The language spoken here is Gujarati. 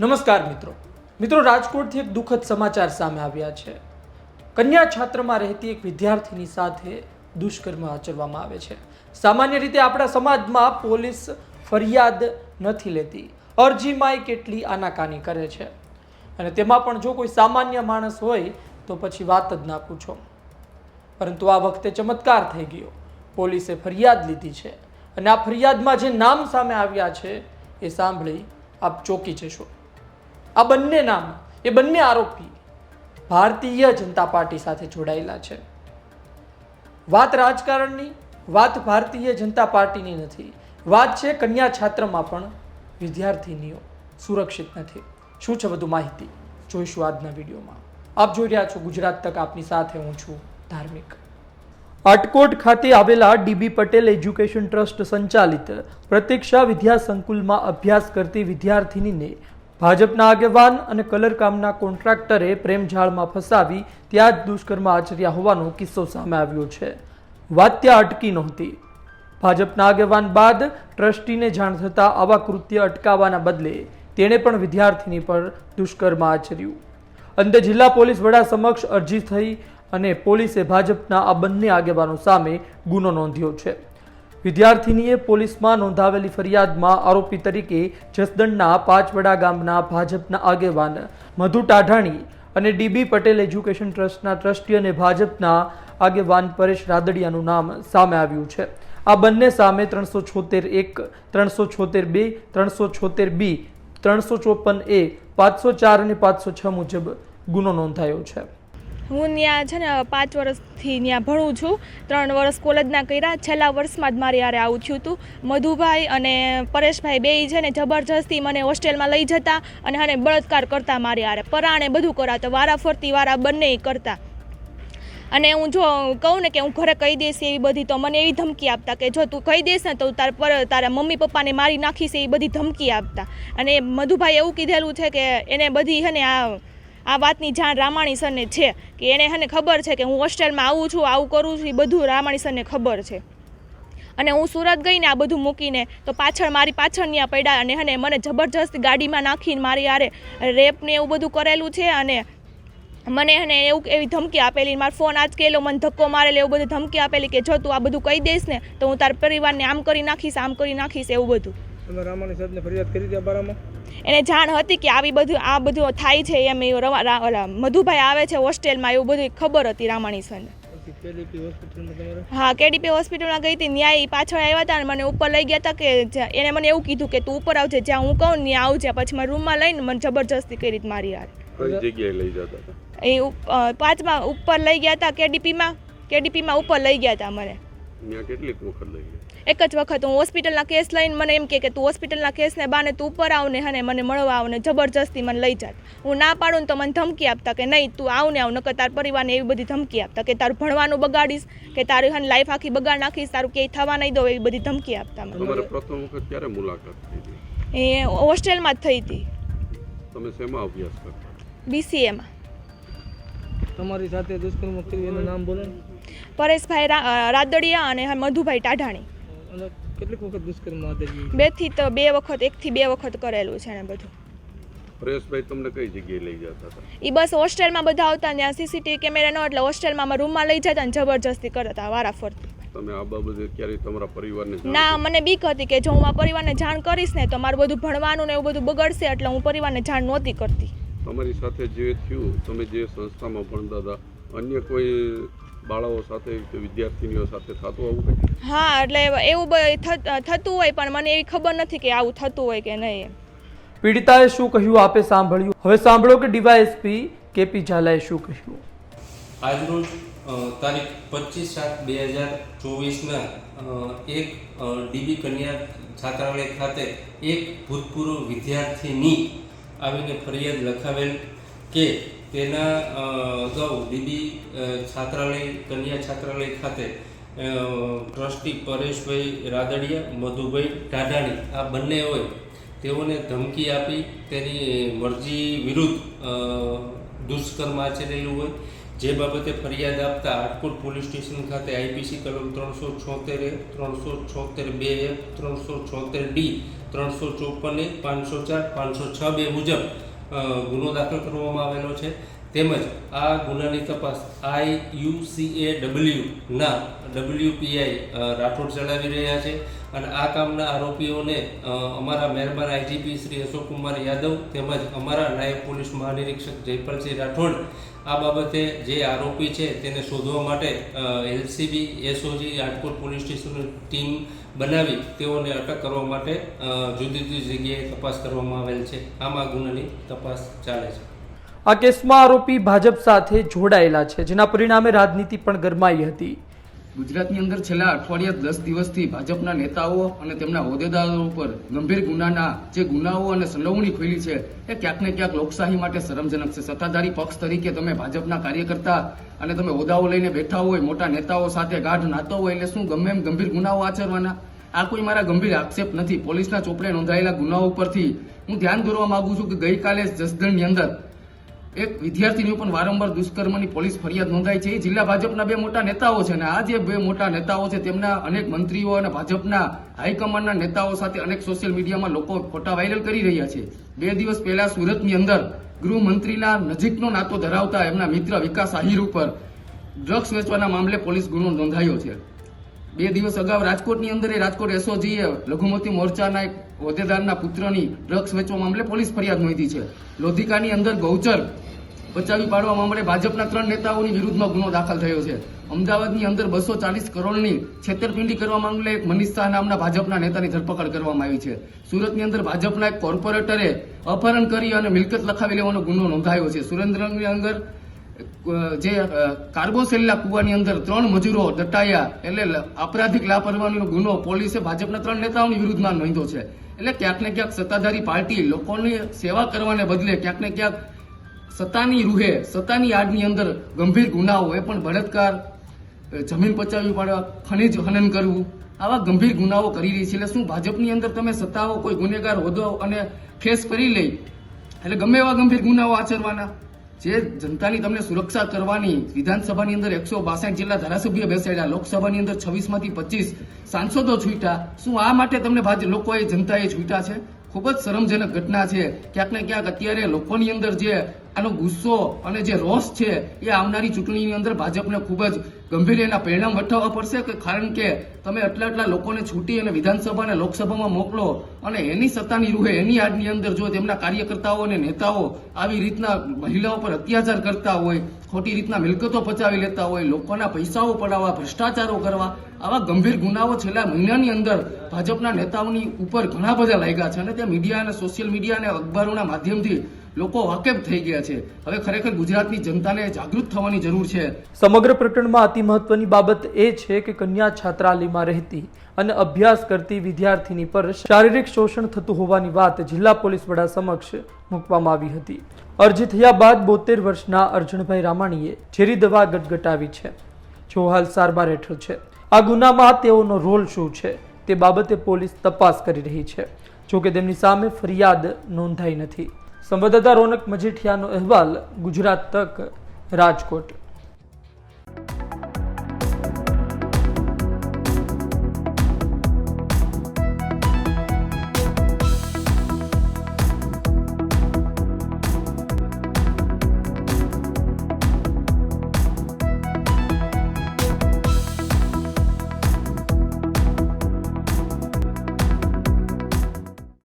નમસ્કાર મિત્રો. મિત્રો, રાજકોટથી એક દુઃખદ સમાચાર સામે આવ્યા છે. કન્યા છાત્રમાં રહેતી એક વિદ્યાર્થીની સાથે દુષ્કર્મ આચરવામાં આવે છે. સામાન્ય રીતે આપણા સમાજમાં પોલીસ ફરિયાદ નથી લેતી. અરજીમાંય કેટલી આનાકાની કરે છે. અને તેમાં પણ જો કોઈ સામાન્ય માણસ હોય, તો પછી વાત જ ના પૂછો. પરંતુ આ વખતે ચમત્કાર થઈ ગયો. પોલીસે ફરિયાદ લીધી છે. અને આ ફરિયાદમાં જે નામ સામે આવ્યા છે, એ સાંભળી આપ ચોંકી જશો. આ બંને નામ, એ બંને આરોપી ભારતીય જનતા પાર્ટી સાથે જોડાયેલા છે. વાત રાજકારણની, વાત ભારતીય જનતા પાર્ટીની નથી. વાત છે કન્યા છાત્રમાં પણ વિદ્યાર્થીનીઓ સુરક્ષિત નથી. શું છે વધુ માહિતી? જોઈશું આજના વિડીયોમાં. આપ જોઈ રહ્યા છો ગુજરાત તક, આપની સાથે હું છું ધાર્મિક. આટકોટ ખાતે આવેલા ડીબી પટેલ એજ્યુકેશન ટ્રસ્ટ સંચાલિત પ્રતીક્ષા વિદ્યા સંકુલમાં અભ્યાસ કરતી વિદ્યાર્થિનીને ભાજપના આગેવાન અને કલરકામના કોન્ટ્રાક્ટરે પ્રેમજાળમાં ફસાવી ત્યાં જ દુષ્કર્મ આચર્યા હોવાનો કિસ્સો સામે આવ્યો છે. વાત ત્યાં અટકી નહોતી. ભાજપના આગેવાન બાદ ટ્રસ્ટીને જાણ થતાં આવા કૃત્ય અટકાવવાના બદલે તેણે પણ વિદ્યાર્થીની પર દુષ્કર્મ આચર્યું. અંતે જિલ્લા પોલીસ વડા સમક્ષ અરજી થઈ અને પોલીસે ભાજપના આ બંને આગેવાનો સામે ગુનો નોંધ્યો છે. વિદ્યાર્થિનીએ પોલીસમાં નોંધાવેલી ફરિયાદમાં આરોપી તરીકે જસદણના પાંચવડા ગામના ભાજપના આગેવાન મધુ ટાઢાણી અને ડીબી પટેલ એજ્યુકેશન ટ્રસ્ટના ટ્રસ્ટી અને ભાજપના આગેવાન પરેશ રાદડિયાનું નામ સામે આવ્યું છે. આ બંને સામે ત્રણસો છોતેર એક, ત્રણસો છોતેર બે, ત્રણસો છોતેર બી, ત્રણસો ચોપન એ, પાંચસો ચાર અને પાંચસો છ મુજબ ગુનો નોંધાયો છે. હું ત્યાં છે ને પાંચ વર્ષથી ત્યાં ભણું છું. ત્રણ વર્ષ કોલેજના કર્યા. છેલ્લા વર્ષમાં જ મારી યારે આવું થયું હતું. મધુભાઈ અને પરેશભાઈ બે છે ને જબરજસ્તી મને હોસ્ટેલમાં લઈ જતા અને હાને બળાત્કાર કરતા મારી યારે. પરાણે બધું કરાતા વારા ફરતી વારા બંને કરતા. અને હું જો કહું ને કે હું ઘરે કહી દઈશ એવી બધી, તો મને એવી ધમકી આપતા કે જો તું કહી દઈશ ને, તો તાર પર, તારા મમ્મી પપ્પાને મારી નાખીશ એવી બધી ધમકી આપતા. અને મધુભાઈ એવું કીધેલું છે કે એને બધી છે ને આ આ વાતની જાણ રામાણી સરને છે કે એને હને ખબર છે કે હું હોસ્ટેલમાં આવું છું, આવું કરું છું, એ બધું રામાણી સરને ખબર છે. અને હું સુરત ગઈને આ બધું મૂકીને તો પાછળ મારી પાછળ ત્યાં પડ્યા અને હને મને જબરજસ્ત ગાડીમાં નાખીને મારી યારે રેપને એવું બધું કરેલું છે અને મને હને એવું એવી ધમકી આપેલી મારો ફોન આજ કેલો, મને ધક્કો મારેલો, એવું બધું ધમકી આપેલી કે જો તું આ બધું કહી દઈશ ને તો હું તારા પરિવારને આમ કરી નાખીશ, આમ કરી નાખીશ, એવું બધું. તમે રામાણી સાહેબને ફરિયાદ કરી હતી બારામાં એને જાણ હતી કે આવી બધું આ બધું થાય છે એમ એ રવા- ઓલા મધુભાઈ આવે છે હોસ્ટેલમાં એવું બધું ખબર હતી રામાણી સરને હા કેડીપી હોસ્પિટલમાં ગઈ હતી ન્યાય પાછળ આવ્યા હતા અને મને ઉપર લઈ ગયા હતા કે એને મને એવું કીધું કે તું ઉપર આવજે જ્યાં હું કહું ત્યાં આવજે પછી મારા રૂમમાં લઈને મને જબરજસ્તી કરી હતી મારી યાર કઈ જગ્યાએ લઈ જતા હતા? એ પાંચમાં ઉપર લઈ ગયા હતા કેડીપીમાં કેડીપીમાં ઉપર લઈ ગયા હતા મને. કેટલીક વખત લઈ ગયા? એક જ વખત હું હોસ્પિટલના કેસ લઈને મને એમ કહે કે તું હોસ્પિટલના કેસને બાને તું ઉપર આવને હને મને મળવા આવ ને જબરજસ્તી મને લઈ જાત. હું ના પાડું ને તો મને ધમકી આપતા કે નહીં તું આવને આવું નકર તાર પરિવારને એવી બધી ધમકી આપતા કે તારું ભણવાનું બગાડીશ કે તારી હન લાઈફ આખી બગાડ નાખીશ તારું ક્યાંય થવા નહીં દો એવી બધી ધમકી આપતા મને. તમારે પ્રથમ વખત ક્યારે મુલાકાત થઈ એ હોસ્ટેલમાં જ થઈ હતી. તમે શેમાં અભ્યાસ કરતા? બીસીએમાં તમારી સાથે દુષ્કર્મ કર્યું એનું નામ બોલો પરેશભાઈ રાદડિયા અને મધુભાઈ ટાઢાણી. અને કેટલીક વખત દુષ્કર્મ આદર્યું બેથી તો બે વખત એકથી બે વખત કરેલું છે ને બધું. પરેશભાઈ તમને કઈ જગ્યાએ લઈ જતા હતા? એ બસ હોસ્ટેલમાં બધા આવતા ને ત્યાં સીસીટીવી કેમેરા ન એટલે હોસ્ટેલમાં અમારા રૂમમાં લઈ જતા ને જબરજસ્તી કરતા વારા ફરતી તમે આ બાબતે ક્યારેય તમારા પરિવારને ના મને બીક હતી કે જો હું આ પરિવારને જાણ કરીશ ને તો મારું બધું ભણવાનું ને એવું બધું બગડશે એટલે હું પરિવારને જાણ નહોતી કરતી. તમારી સાથે જે થયું તમે જે સંસ્થામાં ભણતા હતા અન્ય કોઈ બાળાઓ સાથે કે વિદ્યાર્થીનીઓ સાથે થતું આવું હા એટલે એવું બ- થતું હોય પણ મને એવી ખબર નથી કે આવું થતું હોય કે નહીં પીડિતાએ શું કહ્યું આપે સાંભળ્યું? હવે સાંભળો કે ડીવાયએસપી કેપી ઝાલાએ શું કહ્યું? આજરોજ તારીખ પચીસ સાત બે હજાર ચોવીસના એક ડીબી કન્યા છાત્રાલય ખાતે એક ભૂતપૂર્વ વિદ્યાર્થીની આવીને ફરિયાદ લખાવેલ કે તેના અગાઉ ડીબી છાત્રાલય કન્યા છાત્રાલય ખાતે ટ્રસ્ટી પરેશભાઈ રાદડિયા, મધુભાઈ ઢાઢાણી, આ બંને હોય, તેઓને ધમકી આપી તેની મરજી વિરુદ્ધ દુષ્કર્મ આચરેલું હોય. જે બાબતે ફરિયાદ આપતા આટકોટ પોલીસ સ્ટેશન ખાતે આઈપીસી કલમ ત્રણસો છોતેર ત્રણસો છોતેર બે ત્રણસો છોતેર ડી, ત્રણસો ચોપન એ, પાંચસો ચાર, પાંચસો છ બે મુજબ ગુનો દાખલ કરવામાં આવેલો છે. તેમજ આ ગુનાની તપાસ આઈ યુ સી એ ડબલ્યુના ડબલ્યુપીઆઈ રાઠોડ ચલાવી રહ્યા છે. અને આ કામના આરોપીઓને અમારા મહેરબાન આઈજીપી શ્રી અશોકકુમાર યાદવ તેમજ અમારા નાયબ પોલીસ મહાનિરીક્ષક જયપાલસિંહ રાઠોડ આ બાબતે જે આરોપી છે તેને શોધવા માટે એલસીબી એસઓજી રાજકોટ પોલીસ સ્ટેશનની ટીમ બનાવી તેઓને અટક કરવા માટે જુદી જુદી જગ્યાએ તપાસ કરવામાં આવેલ છે. આમાં ગુનાની તપાસ ચાલે છે. આ કેસમાં આરોપી ભાજપ સાથે જોડાયેલા છે, જેના પરિણામે રાજનીતિ પણ ગરમાઈ હતી. ગુજરાતની અંદર છેલ્લા અઠવાડિયા દસ દિવસથી ભાજપના નેતાઓ અને તેમના હોદ્દેદારો ઉપર ગંભીર ગુનાના જે ગુનાઓ અને સંડોવણી ખુલી છે, એ ક્યાંક ને ક્યાંક લોકશાહી માટે શરમજનક છે. સત્તાધારી પક્ષ તરીકે તમે ભાજપના કાર્યકર્તા અને તમે હોદ્દાઓ લઈને બેઠા હોય, મોટા નેતાઓ સાથે ગાઢ નાતો હોય, એટલે શું ગમે એમ ગંભીર ગુનાઓ આચરવાના? આ કોઈ મારા ગંભીર આક્ષેપ નથી. પોલીસના ચોપડે નોંધાયેલા ગુનાઓ પરથી હું ધ્યાન દોરવા માંગુ છું કે ગઈકાલે જસદણની અંદર એક વિદ્યાર્થીની પણ વારંવાર દુષ્કર્મની પોલીસ ફરિયાદ નોંધાઈ છે. જિલ્લા ભાજપના બે મોટા નેતાઓ છે અને આ જે બે મોટા નેતાઓ છે, તેમના અનેક મંત્રીઓ અને ભાજપના હાઈકમાન્ડના નેતાઓ સાથે અનેક સોશિયલ મીડિયામાં લોકો ફોટા વાયરલ કરી રહ્યા છે. બે દિવસ પહેલા સુરતની અંદર ગૃહમંત્રીના નજીકનો નાતો ધરાવતા એમના મિત્ર વિકાસ આહિર ઉપર ડ્રગ્સ વેચવાના મામલે પોલીસ ગુનો નોંધાયો છે. બે દિવસ અગાઉ રાજકોટની અંદર એ રાજકોટ એસઓજીએ લઘુમતી મોરચાના એક હોદ્દેદારના પુત્રની ડ્રગ્સ વેચવા મામલે પોલીસ ફરિયાદ નોંધી છે. લોધિકાની અંદર ગૌચર બચાવી પાડવા મામલે ભાજપના ત્રણ નેતાઓની વિરુદ્ધમાં ગુનો દાખલ થયો છે. અમદાવાદની અંદર બસો ચાલીસ કરોડની છેતરપિંડી કરવા મામલે એક મનીષ શાહ નામના ભાજપના નેતાની ધરપકડ કરવામાં આવી છે. સુરતની અંદર ભાજપના એક કોર્પોરેટરે અપહરણ કરી અને મિલકત લખાવી લેવાનો ગુનો નોંધાયો છે. સુરેન્દ્રનગરની અંદર જે કાર્બોસેલના કુવાની અંદર ત્રણ મજૂરો દટાયા એટલે આપરાધિક લાપરવાહીનો ગુનો પોલીસે ભાજપના ત્રણ નેતાઓની વિરુદ્ધમાં નોંધ્યો છે. એટલે ક્યાંક ને ક્યાંક સત્તાધારી પાર્ટી લોકોની સેવા કરવાને બદલે ક્યાંક ને ક્યાંક સત્તાની રૂહે, સત્તાની આડની અંદર ગંભીર ગુનાઓ, એ પણ બળાત્કાર જમીન પચાવી પાડવા ખનિજ હનન કરવું, આવા ગંભીર ગુનાઓ કરી રહી છે. એટલે શું ભાજપની અંદર તમે સત્તાઓ કોઈ ગુનેગાર હોદ્દો અને ફેસ કરી લઈ એટલે ગમે એવા ગંભીર ગુનાઓ આચરવાના. જે જનતાની તમને સુરક્ષા કરવાની વિધાનસભાની અંદર એકસો બાસઠ જેટલા ધારાસભ્ય બેસાડ્યા, લોકસભાની અંદર છવ્વીસમાંથી પચીસ સાંસદો છૂટ્યા. શું આ માટે તમને ભાજપ લોકોએ જનતાએ છૂટ્યા છે? ખૂબ જ શરમજનક ઘટના છે. ક્યાંક ને ક્યાંક અત્યારે લોકોની અંદર જે આનો ગુસ્સો અને જે રોષ છે એ આવનારી ચૂંટણીની અંદર ભાજપને ખૂબ જ ગંભીર એના પરિણામ વઠાવવા પડશે કે કારણ કે તમે આટલા આટલા લોકોને છૂટી અને વિધાનસભા અને લોકસભામાં મોકલો અને એની સત્તાની રૂહે એની આડની અંદર જો તેમના કાર્યકર્તાઓ અને નેતાઓ આવી રીતના મહિલાઓ પર અત્યાચાર કરતા હોય, ખોટી રીતના મિલકતો પચાવી લેતા હોય, લોકોના પૈસાઓ પડાવવા, ભ્રષ્ટાચારો કરવા, આવા ગંભીર ગુનાઓ છેલ્લા મહિનાની અંદર ભાજપના નેતાઓની ઉપર ઘણા બધા લાગ્યા છે અને તે મીડિયા અને સોશિયલ મીડિયા અને અખબારોના માધ્યમથી લોકો વાકેફ થઈ ગયા છે. હવે ખરેખર ગુજરાતની જનતાને જાગૃત થવાની જરૂર છે. સમગ્ર પ્રકરણમાં અતિ મહત્વની બાબત એ છે કે કન્યા છાત્રાલયમાં રહેતી અને અભ્યાસ કરતી વિદ્યાર્થીની પર શારીરિક શોષણ થતું હોવાની વાત જિલ્લા પોલીસ વડા સમક્ષ મૂકવામાં આવી હતી. અરજી થયા બાદ બોતેર વર્ષના અર્જુનભાઈ રામાણીએ ઝેરી દવા ગટગટાવી છે. જો હાલ સારવાર હેઠળ છે. આ ગુનામાં તેઓનો રોલ શું છે? તે બાબતે પોલીસ તપાસ કરી રહી છે. જોકે તેમની સામે ફરિયાદ નોંધાઈ નથી. સંવાદદાતા રોનક મજીઠિયાનો અહેવાલ ગુજરાત તક રાજકોટ.